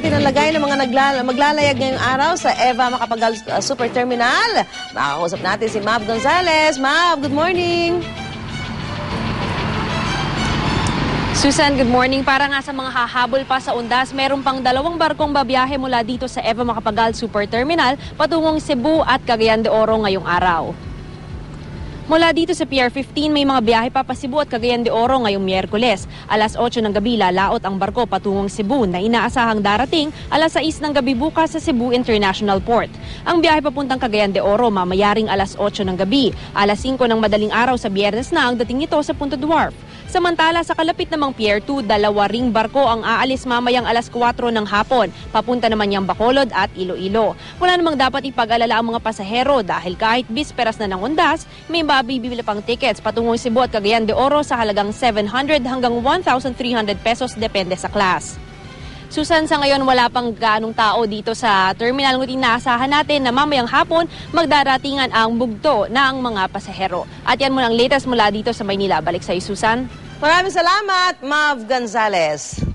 natin ang lagay ng mga naglala, maglalayag ngayong araw sa Eva Macapagal uh, Super Terminal. Makakausap natin si Mav Gonzalez. Mav, good morning! Susan, good morning. Para nga sa mga hahabol pa sa undas, meron pang dalawang barkong babiyahe mula dito sa Eva Macapagal Super Terminal patungong Cebu at Cagayan de Oro ngayong araw. Mula dito sa Pier 15, may mga biyahe pa pa Cebu at Cagayan de Oro ngayong Miyerkules. Alas 8 ng gabi lalaot ang barko patungong Cebu na inaasahang darating alas 6 ng gabi bukas sa Cebu International Port. Ang biyahe papuntang Cagayan de Oro mamayaring alas 8 ng gabi. Alas 5 ng madaling araw sa biyernes na ang dating nito sa Punta Dwarf. Samantala sa kalapit namang Pier 2, dalawa ring barko ang aalis mamayang alas 4 ng hapon. Papunta naman niyang Bacolod at Iloilo. Wala namang dapat ipag-alala ang mga pasahero dahil kahit bisperas na ng undas, may mabibili pang tickets patungong Cebu at Cagayan de Oro sa halagang 700 hanggang 1,300 pesos depende sa class. Susan, sa ngayon wala pang ganong tao dito sa terminal ngunit inaasahan natin na mamayang hapon magdaratingan ang bugto ng mga pasahero. At yan muna ang latest mula dito sa Maynila. Balik sa iyo, Susan. Maraming salamat, Mav Gonzalez.